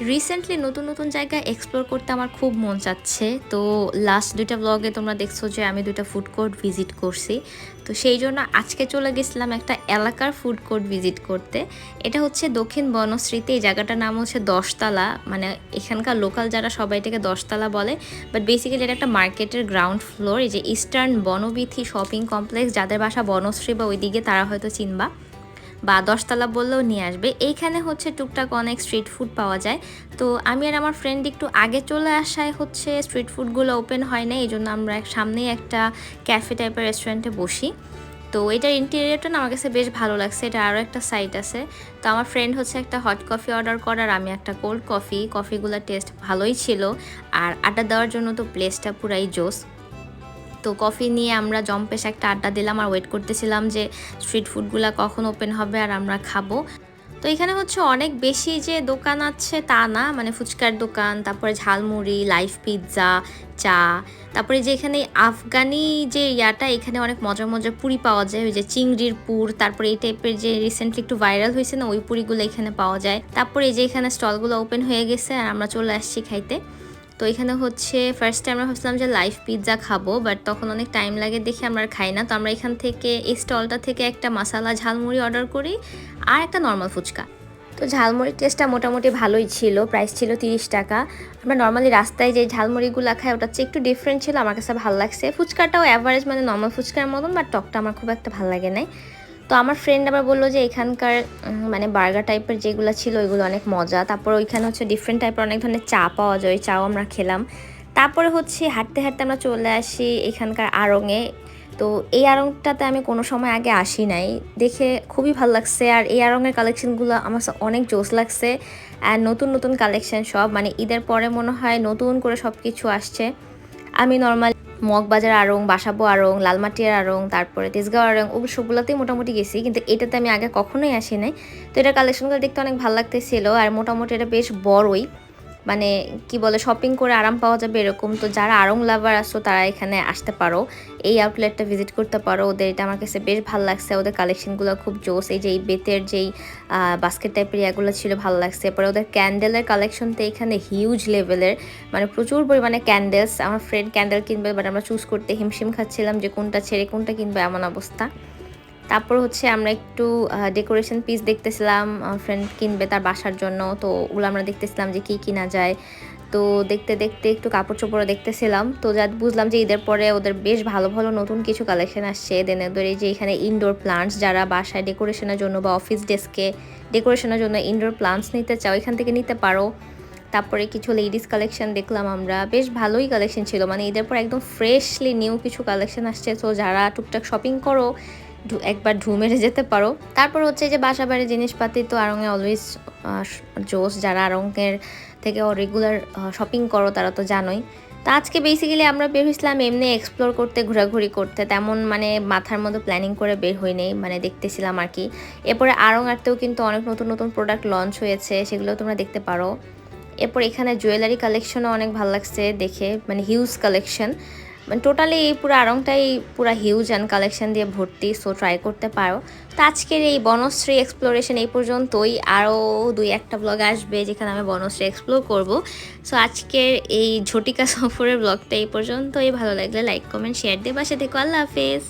Recently নতুন নতুন জায়গা এক্সপ্লোর করতে আমার খুব মন চাচ্ছে। তো লাস্ট দুইটা ব্লগে তোমরা দেখছ যে আমি দুইটা ফুড কোর্ট ভিজিট করছি। তো সেই জন্য আজকে চলে গেছিলাম একটা এলাকার ফুড কোর্ট ভিজিট করতে। এটা হচ্ছে দক্ষিণ বনশ্রীতে, এই জায়গাটার নাম হচ্ছে দশতলা। মানে এখানকার লোকাল যারা সবাই এটাকে দশতলা বলে। বাট বেসিক্যালি এটা একটা মার্কেটের গ্রাউন্ড ফ্লোর এই যে ইস্টার্ন বনবিথি শপিং কমপ্লেক্স যাদের বাসা বনশ্রী বা ওইদিকে তারা হয়তো চিনবা। বা দশতলা বললেও নিয়ে আসবে। এইখানে হচ্ছে টুকটাক অনেক স্ট্রিট ফুড পাওয়া যায়। তো আমি আর আমার ফ্রেন্ড একটু আগে চলে আসায় হচ্ছে স্ট্রিট ফুডগুলো ওপেন হয় না এই জন্য আমরা সামনেই একটা ক্যাফে টাইপের রেস্টুরেন্টে বসি। তো এটার ইন্টেরিয়রটা না আমার কাছে বেশ ভালো লাগছে, এটা আরও একটা সাইট আছে। তো আমার ফ্রেন্ড হচ্ছে একটা হট কফি অর্ডার করার, আমি একটা কোল্ড কফি কফিগুলোর টেস্ট ভালোই ছিল। আর আড্ডা দেওয়ার জন্য তো প্লেসটা পুরাই জোস। তো কফি নিয়ে আমরা জম্পেশ একটা আড্ডা দিলাম আর ওয়েট করতেছিলাম যে স্ট্রিট ফুডগুলো কখন ওপেন হবে আর আমরা খাব। তো এখানে হচ্ছে অনেক বেশি যে দোকান আছে তা না মানে ফুচকার দোকান, তারপরে ঝালমুড়ি লাইফ পিৎজা চা, তারপরে যে এখানে আফগানি যে ইয়াটা, এখানে অনেক মজার মজার পুরি পাওয়া যায়, ওই যে চিংড়ির পুর, তারপরে এই টাইপের যে রিসেন্টলি একটু ভাইরাল হয়েছে না, ওই পুরিগুলো এখানে পাওয়া যায়। তারপরে এই যে এখানে স্টলগুলো ওপেন হয়ে গেছে আর আমরা চলে আসছি খাইতে। তো এখানে হচ্ছে ফার্স্ট ফার্স্টে আমরা ভাবছিলাম যে লাইভ পিৎজা খাব বাট তখন অনেক টাইম লাগে দেখে আমরা খাই না। তো আমরা এখান থেকে, এই স্টলটা থেকে একটা মশালা ঝালমুড়ি অর্ডার করি আর একটা নর্মাল ফুচকা। তো ঝালমুড়ির টেস্টটা মোটামুটি ভালোই ছিল প্রাইস ছিল তিরিশ টাকা। আমরা নর্মালি রাস্তায় যে ঝালমুড়িগুলো খাই ওটা হচ্ছে একটু ডিফারেন্ট ছিল। আমার কাছে ভালো লাগছে। ফুচকাটাও অ্যাভারেজ মানে নর্মাল ফুচকার মতন বাট টকটা আমার খুব একটা ভালো লাগে নাই। তো আমার ফ্রেন্ড আবার বলল যে এখানকার মানে বার্গার টাইপের যেগুলো ছিল ওইগুলো অনেক মজা। তারপর ওইখানে হচ্ছে ডিফারেন্ট টাইপের অনেক ধরনের চা পাওয়া যায়, ওই চাও আমরা খেলাম। তারপরে হচ্ছে হাঁটতে হাঁটতে আমরা চলে আসি এখানকার আড়ংয়ে তো এই আড়ংটাতে আমি কোনো সময় আগে আসি নাই। দেখে খুবই ভালো লাগছে। আর এই আড়ংয়ের কালেকশনগুলো আমার অনেক জোস লাগছে। আর নতুন নতুন কালেকশন সব। মানে ঈদের পরে মনে হয় নতুন করে সব কিছু আসছে। আমি নর্মাল মগবাজার আড়ং, বাসাবো আড়ং, লালমাটিয়ার আড়ং, তারপরে তেজগাঁও আড়ং, ওগুলো সবগুলোতেই মোটামুটি গেছি, কিন্তু এটাতে আমি আগে কখনোই আসি নাই তো এটা কালেকশনগুলো দেখতে অনেক ভালো লাগতেছিল, আর মোটামুটি এটা বেশ বড়ই। মানে কি বলে শপিং করে আরাম পাওয়া যাবে এরকম। তো যারা আরং লাভার আসো তারা এখানে আসতে পারো। এই আউটলেটটা ভিজিট করতে পারো। ওদের এটা আমার কাছে বেশ ভালো লাগছে। ওদের কালেকশনগুলো খুব জোস। এই যে এই বেতের যেই বাস্কেট টাইপের ইয়াগুলো ছিল, ভালো লাগছে। এরপরে ওদের ক্যান্ডেলের কালেকশন তো এখানে হিউজ লেভেলের মানে প্রচুর পরিমাণে ক্যান্ডেলস আমার ফ্রেন্ড ক্যান্ডেল কিনবে বাট আমরা চুজ করতে হিমশিম খাচ্ছিলাম যে কোনটা ছেড়ে কোনটা কিনবে, এমন অবস্থা। তারপর হচ্ছে আমরা একটু ডেকোরেশন পিস দেখতেছিলাম ফ্রেন্ড কিনবে তার বাসার জন্য, তো ওগুলো আমরা দেখতেছিলাম যে কী কিনা যায়। তো দেখতে দেখতে একটু কাপড় চোপড়ও দেখতেছিলাম, তো যা বুঝলাম যে ঈদের পরে ওদের বেশ ভালো ভালো নতুন কিছু কালেকশন আসছে। দেন ওদের এই যে এখানে ইনডোর প্লান্টস যারা বাসায় ডেকোরেশনের জন্য বা অফিস ডেস্কে ডেকোরেশনের জন্য ইনডোর প্লান্টস নিতে চাও, এখান থেকে নিতে পারো। তারপরে কিছু লেডিস কালেকশন দেখলাম আমরা, বেশ ভালোই কালেকশন ছিল। মানে ঈদের পর একদম ফ্রেশলি নিউ কিছু কালেকশন আসছে। তো যারা টুকটাক শপিং করো একবার ঢু মেরে যেতে পারো। তারপর হচ্ছে যে বাসা বাড়ির জিনিসপাতি তো আরঙে অলওয়েজ জোস, যারা আরঙের থেকে রেগুলার শপিং করো তারা তো জানোই। তো আজকে বেসিক্যালি আমরা বের হয়েছিলাম এমনি এক্সপ্লোর করতে, ঘোরাঘুরি করতে। তেমন মানে মাথার মধ্যে প্ল্যানিং করে বের হই নেই মানে দেখতেছিলাম আর কি। এরপরে আরং আরতেও কিন্তু অনেক নতুন নতুন প্রোডাক্ট লঞ্চ হয়েছে সেগুলো তোমরা দেখতে পারো। এরপর এখানে জুয়েলারি কালেকশনও অনেক ভালো লাগছে দেখে মানে হিউজ কালেকশন মানে টোটালি এই পুরো আড়ংটাই পুরো হিউজ অ্যান্ড কালেকশন দিয়ে ভর্তি সো ট্রাই করতে পারো। তো আজকের এই বনশ্রী এক্সপ্লোরেশন এই পর্যন্তই। আরও দুই একটা ব্লগ আসবে যেখানে আমি বনশ্রী এক্সপ্লোর করব। সো আজকের এই ঝটিকা সফরের ব্লগটা এই পর্যন্তই। ভালো লাগলে লাইক কমেন্ট শেয়ার দিয়ে বাসা দেখো আল্লাহ হাফেজ।